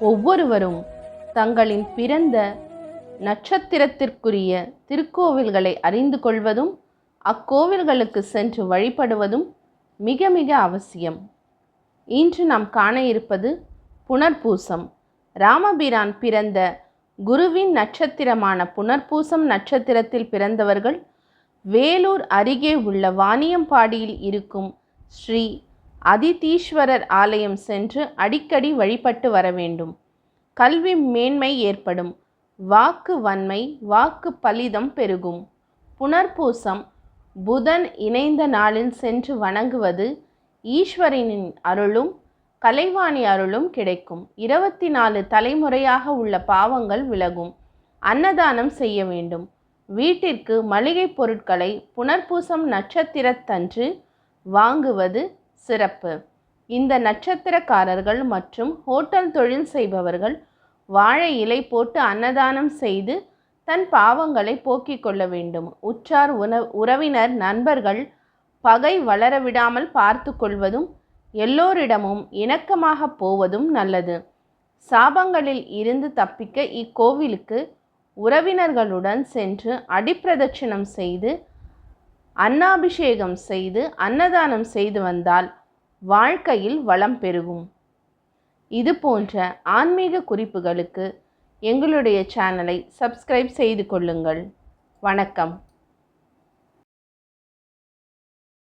ஒவ்வொருவரும் தங்களின் பிறந்த நட்சத்திரத்திற்குரிய திருக்கோவில்களை அறிந்து கொள்வதும் அக்கோவில்களுக்கு சென்று வழிபடுவதும் மிக மிக அவசியம். இன்று நாம் காண இருப்பது புனர்பூசம். ராமபிரான் பிறந்த குருவின் நட்சத்திரமான புனர்பூசம் நட்சத்திரத்தில் பிறந்தவர்கள் வேலூர் அருகே உள்ள வாணியம்பாடியில் இருக்கும் ஸ்ரீ அதிதீஸ்வரர் ஆலயம் சென்று அடிக்கடி வழிபட்டு வர வேண்டும். கல்வி மேன்மை ஏற்படும். வாக்கு வன்மை வாக்கு பலிதம் பெருகும். புனர்பூசம். புதன் இணைந்த நாளில் சென்று வணங்குவது ஈஸ்வரனின் அருளும் கலைவாணி அருளும் கிடைக்கும். இருபத்தி நாலு தலைமுறையாக உள்ள பாவங்கள் விலகும். அன்னதானம் செய்ய வேண்டும். வீட்டிற்கு மளிகை பொருட்களை புனர்பூசம் நட்சத்திரத்தன்று வாங்குவது சிறப்பு. இந்த நட்சத்திரக்காரர்கள் மற்றும் ஹோட்டல் தொழில் செய்பவர்கள் வாழை இலை போட்டு அன்னதானம் செய்து தன் பாவங்களை போக்கிக் கொள்ள வேண்டும். உற்றார் உண உறவினர் நண்பர்கள் பகை வளரவிடாமல் பார்த்து கொள்வதும் எல்லோரிடமும் இணக்கமாக போவதும் நல்லது. சாபங்களில் இருந்து தப்பிக்க இக்கோவிலுக்கு உறவினர்களுடன் சென்று அடிப்பிரதட்சணம் செய்து அன்னாபிஷேகம் செய்து அன்னதானம் செய்து வந்தால் வாழ்க்கையில் வளம் பெருகும். இது போன்ற ஆன்மீக குறிப்புகளுக்கு எங்களுடைய சேனலை சப்ஸ்கிரைப் செய்து கொள்ளுங்கள். வணக்கம்.